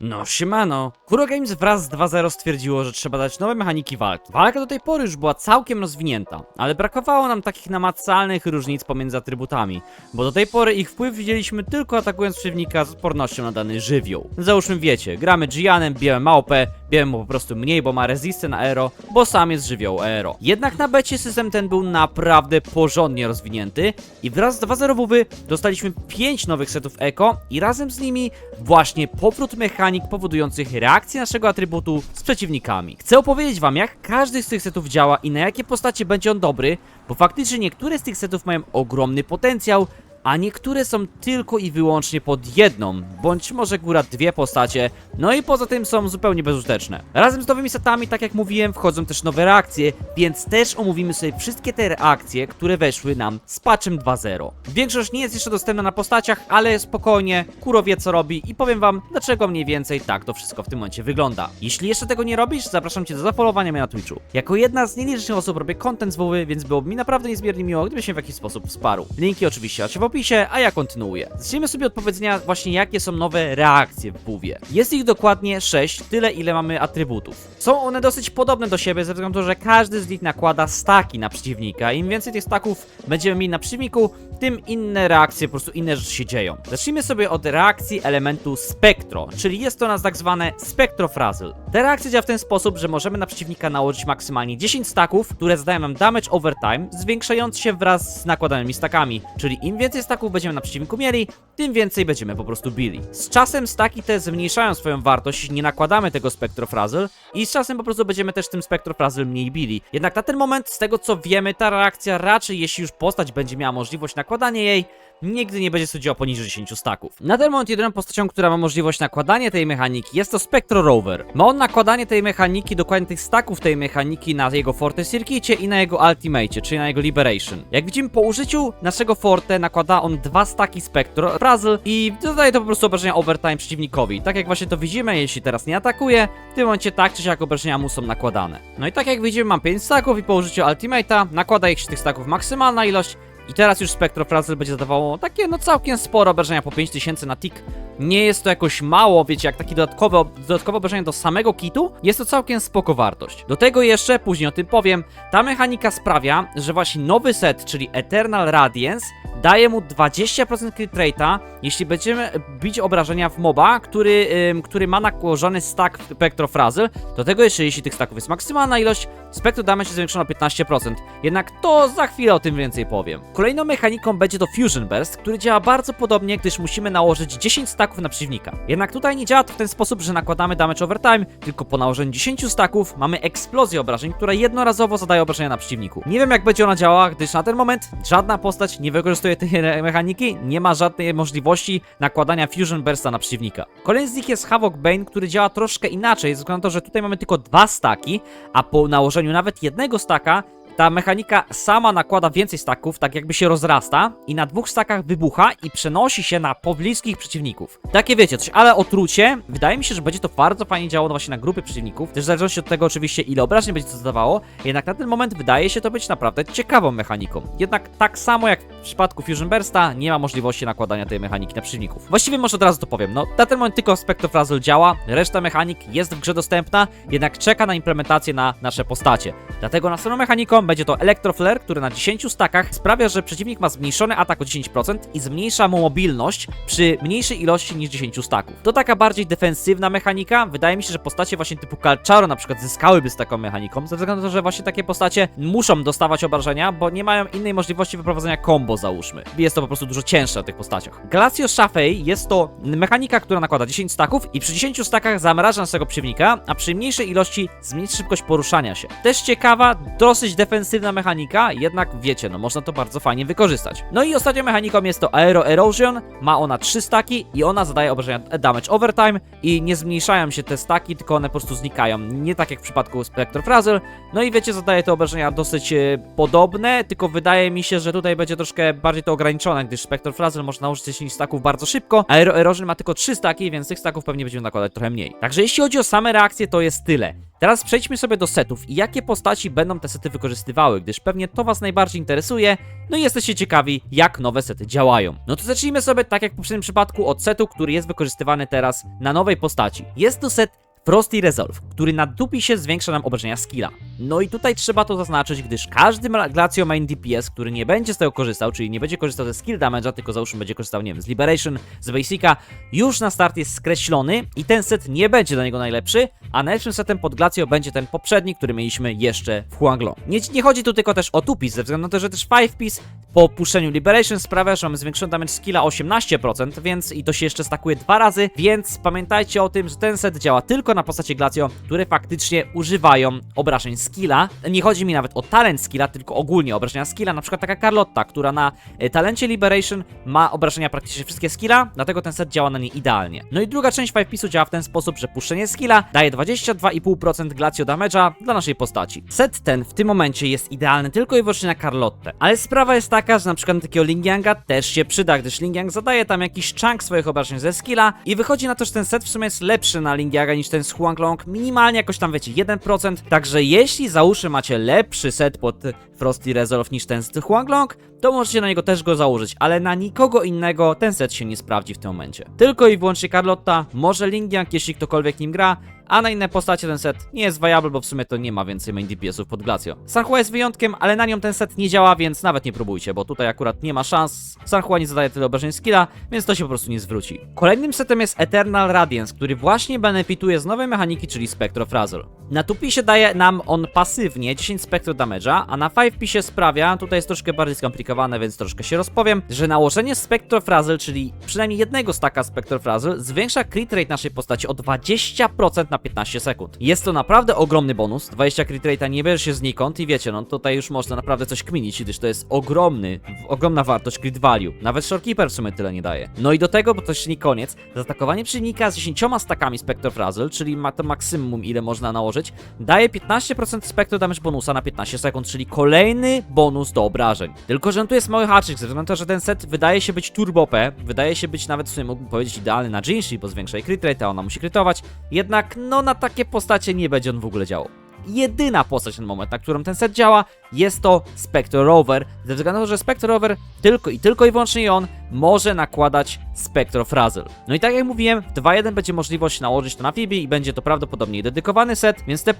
No siemano. Kuro Games wraz z 2.0 stwierdziło, że trzeba dać nowe mechaniki walki. Walka do tej pory już była całkiem rozwinięta, ale brakowało nam takich namacalnych różnic pomiędzy atrybutami, bo do tej pory ich wpływ widzieliśmy tylko atakując przeciwnika z odpornością na dany żywioł. Załóżmy wiecie, gramy Gianem, bijemy małpę, bijemy mu po prostu mniej, bo ma rezistę na aero, bo sam jest żywioł aero. Jednak na becie system ten był naprawdę porządnie rozwinięty i wraz z 2.0 WW dostaliśmy 5 nowych setów eko i razem z nimi właśnie powrót mechanik powodujących reakcję naszego atrybutu z przeciwnikami. Chcę opowiedzieć wam jak każdy z tych setów działa i na jakie postacie będzie on dobry, bo faktycznie niektóre z tych setów mają ogromny potencjał, a niektóre są tylko i wyłącznie pod jedną, bądź może góra dwie postacie, no i poza tym są zupełnie bezużyteczne. Razem z nowymi setami, tak jak mówiłem, wchodzą też nowe reakcje, więc też omówimy sobie wszystkie te reakcje, które weszły nam z patchem 2.0. Większość nie jest jeszcze dostępna na postaciach, ale spokojnie, Kuro wie co robi i powiem wam, dlaczego mniej więcej tak to wszystko w tym momencie wygląda. Jeśli jeszcze tego nie robisz, zapraszam cię do zafollowowania mnie na Twitchu. Jako jedna z nielicznych osób robię content z WoW, więc byłoby mi naprawdę niezmiernie miło, gdybyś się w jakiś sposób wsparł. Linki oczywiście macie w opisie, a ja kontynuuję. Zacznijmy sobie od powiedzenia właśnie jakie są nowe reakcje w WoWie. Jest ich dokładnie 6, tyle ile mamy atrybutów. Są one dosyć podobne do siebie, ze względu na to, że każdy z nich nakłada staki na przeciwnika. Im więcej tych staków będziemy mieli na przeciwniku, tym inne reakcje, po prostu inne rzeczy się dzieją. Zacznijmy sobie od reakcji elementu spektro, czyli jest to nas tak zwane spektrofrazyl. Ta reakcja działa w ten sposób, że możemy na przeciwnika nałożyć maksymalnie 10 staków, które zadają nam damage over time, zwiększający się wraz z nakładanymi stakami. Czyli im więcej staków będziemy na przeciwniku mieli, tym więcej będziemy po prostu bili. Z czasem staki te zmniejszają swoją wartość, nie nakładamy tego spektrofrazyl i z czasem po prostu będziemy też tym spektrofrazyl mniej bili. Jednak na ten moment, z tego co wiemy, ta reakcja raczej, jeśli już postać będzie miała możliwość nakładania jej, nigdy nie będzie sądziła poniżej 10 staków. Na ten moment jedyną postacią, która ma możliwość nakładania tej mechaniki jest to Spectro Rover. Ma on nakładanie tej mechaniki, dokładnie tych staków tej mechaniki na jego Forte Circuicie i na jego Ultimate, czyli na jego Liberation. Jak widzimy po użyciu naszego Forte nakłada on dwa staki Spectro Frazzle i dodaje to po prostu obrażenia overtime przeciwnikowi. Tak jak właśnie to widzimy, jeśli teraz nie atakuje, w tym momencie tak czy siak obrażenia mu są nakładane. No i tak jak widzimy mam 5 staków i po użyciu Ultimate'a nakłada ich się tych staków maksymalna ilość i teraz już Spektrofrazel będzie zadawało takie no całkiem sporo obrażenia po 5000 na tick. Nie jest to jakoś mało, wiecie, jak takie dodatkowe, dodatkowe obrażenia do samego kitu, jest to całkiem spoko wartość. Do tego jeszcze, później o tym powiem, ta mechanika sprawia, że właśnie nowy set, czyli Eternal Radiance, daje mu 20% crit rate'a, jeśli będziemy bić obrażenia w moba, który, ym, który ma nakłożony stack Spektrofrazel. Do tego jeszcze, jeśli tych stacków jest maksymalna ilość, Spectro damage jest zwiększona o 15%. Jednak to za chwilę o tym więcej powiem. Kolejną mechaniką będzie to Fusion Burst, który działa bardzo podobnie, gdyż musimy nałożyć 10 staków na przeciwnika. Jednak tutaj nie działa to w ten sposób, że nakładamy damage over time, tylko po nałożeniu 10 staków mamy eksplozję obrażeń, która jednorazowo zadaje obrażenia na przeciwniku. Nie wiem jak będzie ona działała, gdyż na ten moment żadna postać nie wykorzystuje tej mechaniki, nie ma żadnej możliwości nakładania Fusion Bursta na przeciwnika. Kolejny z nich jest Havoc Bane, który działa troszkę inaczej, ze względu na to, że tutaj mamy tylko dwa staki, a po nałożeniu nawet jednego staka ta mechanika sama nakłada więcej staków, tak jakby się rozrasta i na dwóch stakach wybucha i przenosi się na pobliskich przeciwników. Takie wiecie, coś, ale otrucie, wydaje mi się, że będzie to bardzo fajnie działało właśnie na grupy przeciwników, też w zależności od tego oczywiście ile obrażeń będzie to zadawało, jednak na ten moment wydaje się to być naprawdę ciekawą mechaniką. Jednak tak samo jak w przypadku Fusion Bursta, nie ma możliwości nakładania tej mechaniki na przeciwników. Właściwie może od razu to powiem, no na ten moment tylko Spectrofrazzle działa, reszta mechanik jest w grze dostępna, jednak czeka na implementację na nasze postacie. Dlatego następną mechaniką będzie to Electroflare, który na 10 stakach sprawia, że przeciwnik ma zmniejszony atak o 10% i zmniejsza mu mobilność przy mniejszej ilości niż 10 staków. To taka bardziej defensywna mechanika. Wydaje mi się, że postacie właśnie typu Calcharo na przykład zyskałyby z taką mechaniką, ze względu na to, że właśnie takie postacie muszą dostawać obrażenia, bo nie mają innej możliwości wyprowadzenia combo, załóżmy. Jest to po prostu dużo cięższe na tych postaciach. Glacio Shafei jest to mechanika, która nakłada 10 staków i przy 10 stakach zamraża naszego przeciwnika, a przy mniejszej ilości zmniejszy szybkość poruszania się. Też ciekawa, dosyć defensywna mechanika, jednak wiecie, no można to bardzo fajnie wykorzystać. No i ostatnią mechaniką jest to Aero Erosion, ma ona 3 staki i ona zadaje obrażenia damage overtime i nie zmniejszają się te staki, tylko one po prostu znikają, nie tak jak w przypadku Spectrofrazzle. No i wiecie, zadaje te obrażenia dosyć e, podobne, tylko wydaje mi się, że tutaj będzie troszkę bardziej to ograniczone, gdyż Spectrofrazzle można nałożyć 10 staków bardzo szybko, Aero Erosion ma tylko 3 staki, więc tych staków pewnie będziemy nakładać trochę mniej. Także jeśli chodzi o same reakcje, to jest tyle. Teraz przejdźmy sobie do setów i jakie postaci będą te sety wykorzystywały, gdyż pewnie to was najbardziej interesuje, no i jesteście ciekawi, jak nowe sety działają. No to zacznijmy sobie, tak jak w poprzednim przypadku, od setu, który jest wykorzystywany teraz na nowej postaci. Jest to set Frosty Resolve, który na dupisie zwiększa nam obrażenia skilla. No i tutaj trzeba to zaznaczyć, gdyż każdy Glacio Main DPS, który nie będzie z tego korzystał, czyli nie będzie korzystał ze skill damage'a, tylko załóżmy będzie korzystał, nie wiem, z Liberation, z Basica, już na start jest skreślony i ten set nie będzie dla niego najlepszy, a najlepszym setem pod Glacio będzie ten poprzedni, który mieliśmy jeszcze w Huanglong. Nie, nie chodzi tu tylko też o tupis, ze względu na to, że też 5 piece po opuszczeniu Liberation sprawia, że mamy zwiększony damage skilla 18%, więc i to się jeszcze stakuje dwa razy, więc pamiętajcie o tym, że ten set działa tylko na postacie Glacio, które faktycznie używają obrażeń skilla. Nie chodzi mi nawet o talent skilla, tylko ogólnie obrażenia skilla, na przykład taka Carlotta, która na e, talencie Liberation ma obrażenia praktycznie wszystkie skilla, dlatego ten set działa na niej idealnie. No i druga część 5 piece'u działa w ten sposób, że puszczenie skilla daje 22,5% Glacio damage'a dla naszej postaci. Set ten w tym momencie jest idealny tylko i wyłącznie na Carlottę, ale sprawa jest taka, że na przykład na takiego Lingyanga też się przyda, gdyż Lingyang zadaje tam jakiś chunk swoich obrażeń ze skilla i wychodzi na to, że ten set w sumie jest lepszy na Lingyanga niż ten z Huanglong, minimalnie jakoś tam wiecie 1%, także jeśli załóżmy macie lepszy set pod Frosty Resolve niż ten z Huanglong, to możecie na niego też go założyć, ale na nikogo innego ten set się nie sprawdzi w tym momencie. Tylko i wyłącznie Carlotta, może Lingyang, jeśli ktokolwiek nim gra, a na inne postacie ten set nie jest viable, bo w sumie to nie ma więcej main DPS-ów pod Glacio. Sanhua jest wyjątkiem, ale na nią ten set nie działa, więc nawet nie próbujcie, bo tutaj akurat nie ma szans. Sanhua nie zadaje tyle obrażeń skilla, więc to się po prostu nie zwróci. Kolejnym setem jest Eternal Radiance, który właśnie benefituje z nowej mechaniki, czyli Spectro Frazzle. Na tupisie daje nam on pasywnie 10 Spectro Damage'a, a na 5 pisie sprawia, tutaj jest troszkę bardziej skomplikowane, więc troszkę się rozpowiem, że nałożenie Spectro Frazzle, czyli przynajmniej jednego staka Spectro Frazzle, zwiększa crit rate naszej postaci o 20% na 15 sekund. Jest to naprawdę ogromny bonus, 20 crit rate'a nie bierze się znikąd i wiecie, no tutaj już można naprawdę coś kminić, gdyż to jest ogromny, ogromna wartość crit value. Nawet Shorekeeper w sumie tyle nie daje. No i do tego, bo to jeszcze nie koniec, zaatakowanie przeciwnika z 10 stakami Spectro Frazzle, czyli ma to maksimum ile można nałożyć, daje 15% Spectro damage bonusa na 15 sekund, czyli kolejny bonus do obrażeń. Tylko, że tu jest mały haczyk, ze względu na to, że ten set wydaje się być turbo OP, wydaje się być nawet w sumie mógłbym powiedzieć idealny na Jinshi, bo zwiększa jej crit rate, a ona musi krytować, jednak no na takie postacie nie będzie on w ogóle działał. Jedyna postać na moment, na którą ten set działa, jest to Spectre Rover, ze względu na to, że Spectre Rover tylko i tylko i wyłącznie on może nakładać Spectro Frazzle. No i tak jak mówiłem, w 2.1 będzie możliwość nałożyć to na Phoebe i będzie to prawdopodobnie dedykowany set, więc te,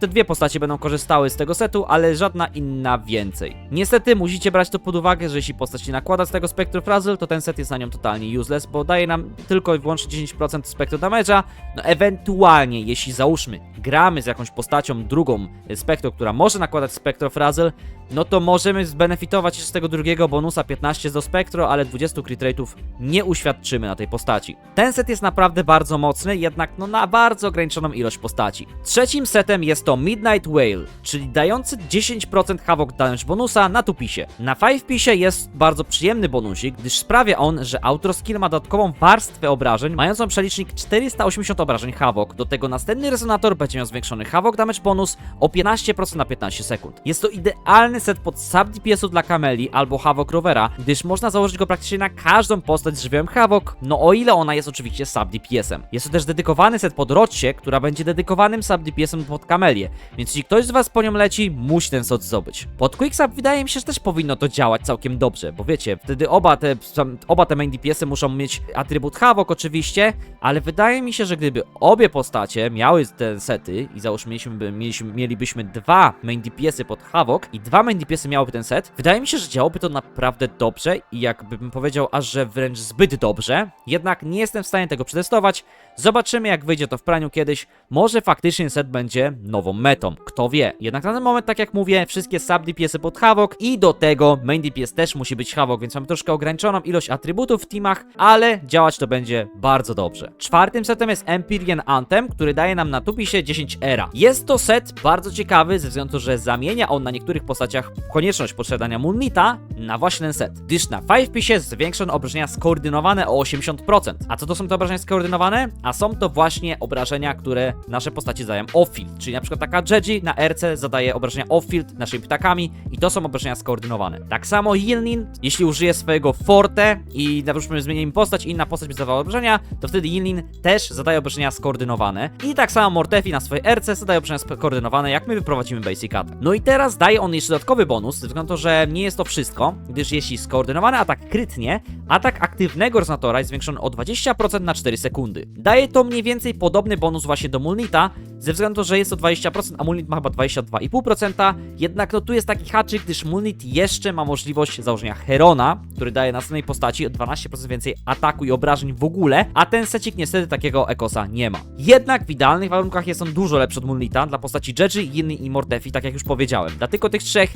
te dwie postacie będą korzystały z tego setu, ale żadna inna więcej. Niestety musicie brać to pod uwagę, że jeśli postać nie nakłada z tego Spectro Frazzle, to ten set jest na nią totalnie useless, bo daje nam tylko i wyłącznie 10% Spectro Damage'a, no ewentualnie jeśli załóżmy gramy z jakąś postacią drugą Spectro, która może nakładać Spectro Frazzle, no to możemy zbenefitować z tego drugiego bonusa 15 do Spectro, ale 20 crit rate'ów nie uświadczymy na tej postaci. Ten set jest naprawdę bardzo mocny, jednak no na bardzo ograniczoną ilość postaci. Trzecim setem jest to Midnight Whale, czyli dający 10% Havoc damage bonusa na tupisie. Na 5 pisie jest bardzo przyjemny bonusik, gdyż sprawia on, że Outro Skill ma dodatkową warstwę obrażeń, mającą przelicznik 480 obrażeń Havoc. Do tego następny rezonator będzie miał zwiększony Havoc damage bonus o 15% na 15 sekund. Jest to idealny set pod sub DPS-u dla Kameli albo Havoc Rovera, gdyż można założyć go praktycznie na każdą postać z żywiołem Havoc, no o ile ona jest oczywiście sub DPS-em. Jest to też dedykowany set pod Rocie, która będzie dedykowanym sub DPS-em pod Kamelię, więc jeśli ktoś z was po nią leci, musi ten set zdobyć. Pod Quicksub wydaje mi się, że też powinno to działać całkiem dobrze, bo wiecie, wtedy oba te, oba te main DPS-y muszą mieć atrybut Havoc oczywiście, ale wydaje mi się, że gdyby obie postacie miały te sety i załóżmy mieliśmy, mielibyśmy dwa main DPS-y pod Havoc i dwa main DPS-y miałyby ten set, wydaje mi się, że działałoby to naprawdę dobrze i jakbym powiedział aż, że wręcz zbyt dobrze, jednak nie jestem w stanie tego przetestować, zobaczymy jak wyjdzie to w praniu kiedyś, może faktycznie set będzie nową metą, kto wie. Jednak na ten moment, tak jak mówię, wszystkie sub DPS-y pod Havoc i do tego main DPS też musi być Havoc, więc mamy troszkę ograniczoną ilość atrybutów w teamach, ale działać to będzie bardzo dobrze. Czwartym setem jest Empyrean Anthem, który daje nam na tupisie 10 era. Jest to set bardzo ciekawy, ze względu, że zamienia on na niektórych postaciach konieczność posiadania Moonlita na właśnie ten set, gdyż na 5 pisie zwiększono obrażenia skoordynowane o 80%. A co to są te obrażenia skoordynowane? A są to właśnie obrażenia, które nasze postacie zadają off-field, czyli na przykład taka Jeji na RC zadaje obrażenia off-field naszymi ptakami i to są obrażenia skoordynowane. Tak samo Yilnin, jeśli użyje swojego Forte i przykład zmieni im postać i inna postać by zadawała obrażenia, to wtedy Yilnin też zadaje obrażenia skoordynowane. I tak samo Mortefi na swojej RC zadaje obrażenia skoordynowane, jak my wyprowadzimy Basic Attack. No i teraz daje on jeszcze dodatkowy bonus, ze względu na to, że nie jest to wszystko, gdyż jeśli skoordynowany atak krytnie, atak aktywnego rezonatora jest zwiększony o 20% na 4 sekundy. Daje to mniej więcej podobny bonus właśnie do Mulnita, ze względu na to, że jest to 20%, a Mulnit ma chyba 22,5%, jednak no tu jest taki haczyk, gdyż Mulnit jeszcze ma możliwość założenia Herona, który daje następnej postaci o 12% więcej ataku i obrażeń w ogóle, a ten secik niestety takiego ekosa nie ma. Jednak w idealnych warunkach jest on dużo lepszy od Mulnita dla postaci Jeji, Yinny i Mortefi, tak jak już powiedziałem. Dla tylko tych trzech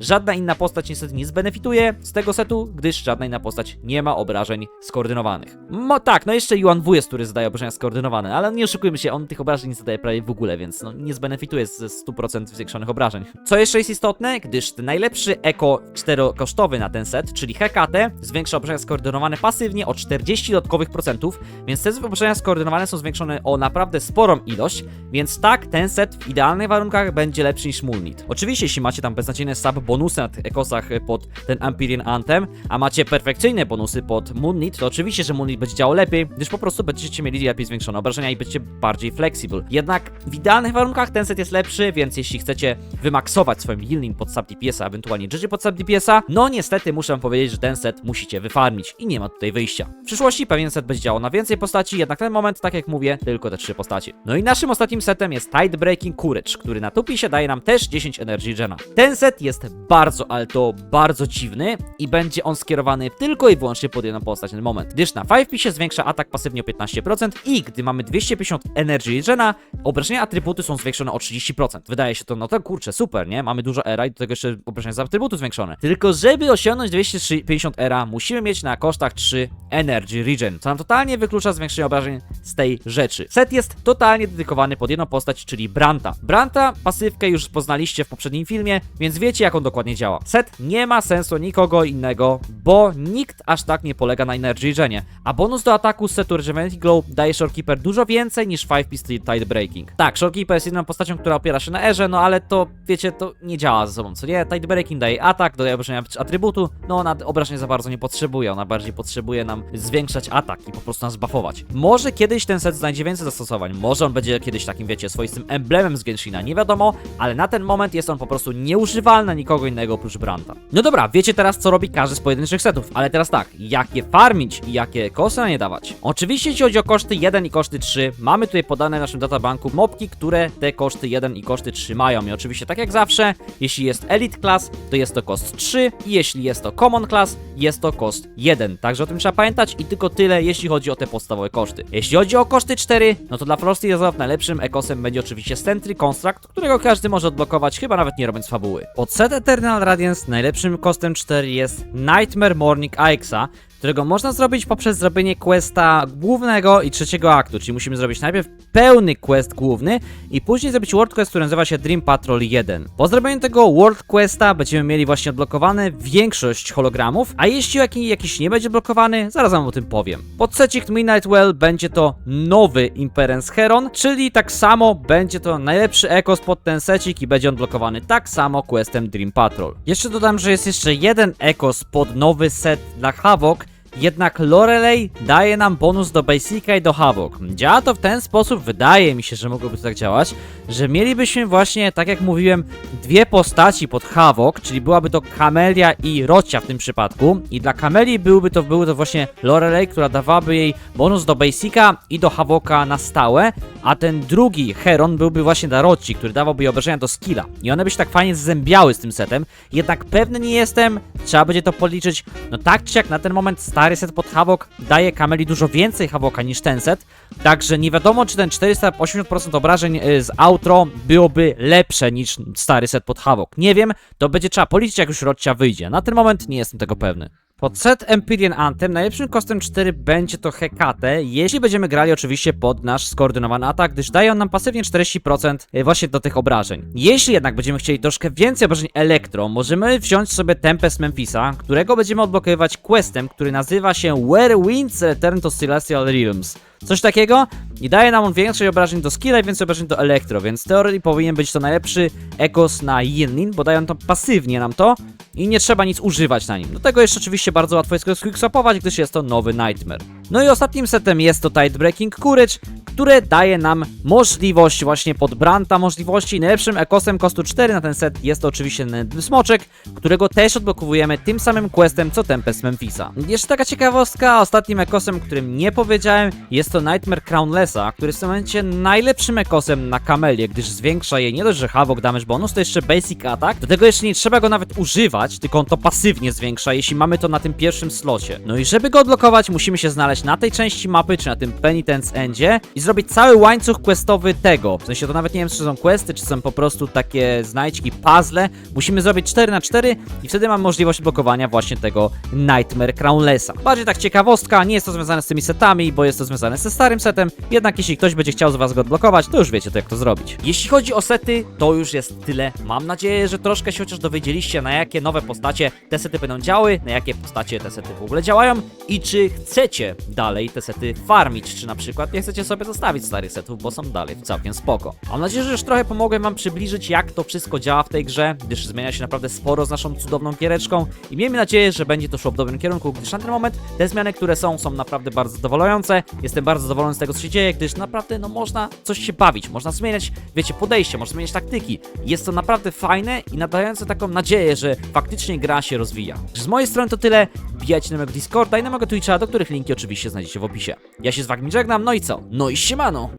żadna inna postać niestety nie zbenefituje z tego setu, gdyż żadna inna postać nie ma obrażeń skoordynowanych. No tak, no jeszcze Yuan Wu jest, który zadaje obrażenia skoordynowane, ale nie oszukujmy się, on tych obrażeń nie zadaje prawie w ogóle, więc no, nie zbenefituje ze 100% zwiększonych obrażeń. Co jeszcze jest istotne, gdyż ten najlepszy eko czterokosztowy na ten set, czyli Hekate, zwiększa obrażenia skoordynowane pasywnie o 40 dodatkowych procentów, więc te obrażenia skoordynowane są zwiększone o naprawdę sporą ilość, więc tak, ten set w idealnych warunkach będzie lepszy niż Mulnit. Oczywiście, jeśli macie tam beznadziejne sub bonusy na tych ekosach pod ten Empyrean Anthem, a macie perfekcyjne bonusy pod Moonlit, to oczywiście, że Moonlit będzie działał lepiej, gdyż po prostu będziecie mieli lepiej zwiększone obrażenia i będziecie bardziej flexible. Jednak w idealnych warunkach ten set jest lepszy, więc jeśli chcecie wymaksować swoim healing pod sub DPS-a, ewentualnie Jerzy pod sub DPS-a, no niestety muszę powiedzieć, że ten set musicie wyfarmić i nie ma tutaj wyjścia. W przyszłości pewien set będzie działał na więcej postaci, jednak ten moment, tak jak mówię, tylko te trzy postacie. No i naszym ostatnim setem jest Tide Breaking Courage, który na tupisie daje nam też 10 Energy Gena. Ten set jest bardzo, ale to bardzo dziwny i będzie on skierowany tylko i wyłącznie pod jedną postać na moment, gdyż na 5 pisie zwiększa atak pasywnie o 15% i gdy mamy 250 Energy Gena, obrażenia atrybuty są zwiększone o 30%. Wydaje się to, no to kurczę, super, nie? Mamy dużo era i do tego jeszcze obrażenia z atrybutu zwiększone. Tylko żeby osiągnąć 250 era, musimy mieć na kosztach 3 Energy Regen, co nam totalnie wyklucza zwiększenie obrażeń z tej rzeczy. Set jest totalnie dedykowany pod jedną postać, czyli Branta. Branta pasywkę już poznaliście w poprzednim filmie, więc wiecie jak on dokładnie działa. Set nie ma sensu nikogo innego, bo nikt aż tak nie polega na Energy Genie, a bonus do ataku z setu Rejuvenating Glow daje Shorekeeper dużo więcej niż 5 Piece Tide Breaking. Tak, Shorekeeper jest jedyną postacią, która opiera się na erze, no ale to, wiecie, to nie działa ze sobą, co nie? Tide Breaking daje atak, dodaje obrażenia atrybutu, no ona obrażeń za bardzo nie potrzebuje, ona bardziej potrzebuje nam zwiększać atak i po prostu nas buffować. Może kiedyś ten set znajdzie więcej zastosowań, może on będzie kiedyś takim, wiecie, swoistym emblemem z Genshina, nie wiadomo, ale na ten moment jest on po prostu nieużywalny na nikogo innego oprócz Branta. No dobra, wiecie teraz co robi każdy z pojedynczych setów, ale teraz tak, jakie farmić i jakie kosy na nie dawać? Oczywiście jeśli chodzi o koszty 1 i koszty 3, mamy tutaj podane w naszym databanku mopki, które te koszty 1 i koszty 3 mają i oczywiście tak jak zawsze, jeśli jest Elite Class, to jest to koszt 3 i jeśli jest to Common Class, jest to koszt 1, także o tym trzeba pamiętać i tylko tyle, jeśli chodzi o te podstawowe koszty. Jeśli chodzi o koszty 4, no to dla Frosty Resolve najlepszym ekosem będzie oczywiście Sentry Construct, którego każdy może odblokować, chyba nawet nie robiąc fabuły. Pod set Eternal Radiance najlepszym kosztem 4 jest Nightmare Morning Aixa, którego można zrobić poprzez zrobienie questa głównego i trzeciego aktu, czyli musimy zrobić najpierw pełny quest główny i później zrobić world quest, który nazywa się Dream Patrol 1. Po zrobieniu tego world questa będziemy mieli właśnie odblokowane większość hologramów, a jeśli jaki, jakiś nie będzie blokowany, zaraz wam o tym powiem. Pod secik Midnight Well będzie to nowy Imperence Heron, czyli tak samo będzie to najlepszy ekos pod ten secik i będzie on blokowany tak samo questem Dream Patrol. Jeszcze dodam, że jest jeszcze jeden ekos pod nowy set dla Havok, jednak Lorelei daje nam bonus do Basica i do Havok. Działa to w ten sposób, wydaje mi się, że mogłoby to tak działać, że mielibyśmy właśnie, tak jak mówiłem, dwie postaci pod Havok, czyli byłaby to Kamelia i Rocia w tym przypadku. I dla Kameli byłby to, były to właśnie Lorelei, która dawałaby jej bonus do Basica i do Havoka na stałe, a ten drugi Heron byłby właśnie dla Roci, który dawałby jej obrażenia do skilla. I one by się tak fajnie zębiały z tym setem, jednak pewny nie jestem, trzeba będzie to policzyć. No tak czy jak na ten moment stary set pod Havok daje Kameli dużo więcej Havoka niż ten set, także nie wiadomo czy ten 480% obrażeń y, z outro byłoby lepsze niż stary set pod Havok. Nie wiem, to będzie trzeba policzyć jak już Rocia wyjdzie. Na ten moment nie jestem tego pewny. Pod set Empyrean Anthem najlepszym kosztem 4 będzie to Hekate, jeśli będziemy grali oczywiście pod nasz skoordynowany atak, gdyż daje on nam pasywnie 40% właśnie do tych obrażeń. Jeśli jednak będziemy chcieli troszkę więcej obrażeń elektro, możemy wziąć sobie Tempest Memphisa, którego będziemy odblokowywać questem, który nazywa się Where Winds Return to Celestial Realms. Coś takiego i daje nam on więcej obrażeń do skilla i więcej obrażeń do elektro, więc teoretycznie powinien być to najlepszy ekos na Yinlin, bo dają to pasywnie nam to i nie trzeba nic używać na nim. Do tego jeszcze oczywiście bardzo łatwo jest go quickswapować, gdyż jest to nowy Nightmare. No i ostatnim setem jest to Tidebreaking Courage, które daje nam możliwość właśnie pod Branta możliwości. Najlepszym ekosem kostu 4 na ten set jest to oczywiście Smoczek, którego też odblokowujemy tym samym questem co Tempest Memphisa. Jeszcze taka ciekawostka, ostatnim ekosem, którym nie powiedziałem, jest to Nightmare Crownlessa, który jest w tym momencie najlepszym ekosem na Kamelię, gdyż zwiększa jej nie dość, że Havoc Damage Bonus, to jeszcze Basic Attack. Do tego jeszcze nie trzeba go nawet używać, tylko on to pasywnie zwiększa, jeśli mamy to na tym pierwszym slocie. No i żeby go odblokować, musimy się znaleźć na tej części mapy, czy na tym Penitence Endzie i zrobić cały łańcuch questowy tego. W sensie to nawet nie wiem, czy są questy, czy są po prostu takie znajdźki, puzzle. Musimy zrobić 4 na 4 i wtedy mamy możliwość blokowania właśnie tego Nightmare Crownlessa. Bardziej tak ciekawostka, nie jest to związane z tymi setami, bo jest to związane ze starym setem, jednak jeśli ktoś będzie chciał z was go odblokować, to już wiecie to jak to zrobić. Jeśli chodzi o sety, to już jest tyle. Mam nadzieję, że troszkę się chociaż dowiedzieliście, na jakie nowe postacie te sety będą działały, na jakie postacie te sety w ogóle działają i czy chcecie dalej te sety farmić, czy na przykład nie chcecie sobie zostawić starych setów, bo są dalej całkiem spoko. Mam nadzieję, że już trochę pomogłem wam przybliżyć, jak to wszystko działa w tej grze, gdyż zmienia się naprawdę sporo z naszą cudowną giereczką i miejmy nadzieję, że będzie to szło w dobrym kierunku, gdyż na ten moment te zmiany, które są, są naprawdę bardzo zadowalające. Jestem bardzo zadowolony z tego, co się dzieje, gdyż naprawdę, no można coś się bawić, można zmieniać, wiecie, podejście, można zmieniać taktyki. Jest to naprawdę fajne i nadające taką nadzieję, że faktycznie gra się rozwija. Z mojej strony to tyle. Wbijajcie na mojego Discorda i na mojego Twitcha, do których linki oczywiście znajdziecie w opisie. Ja się z wami żegnam, no i co? No i siemano!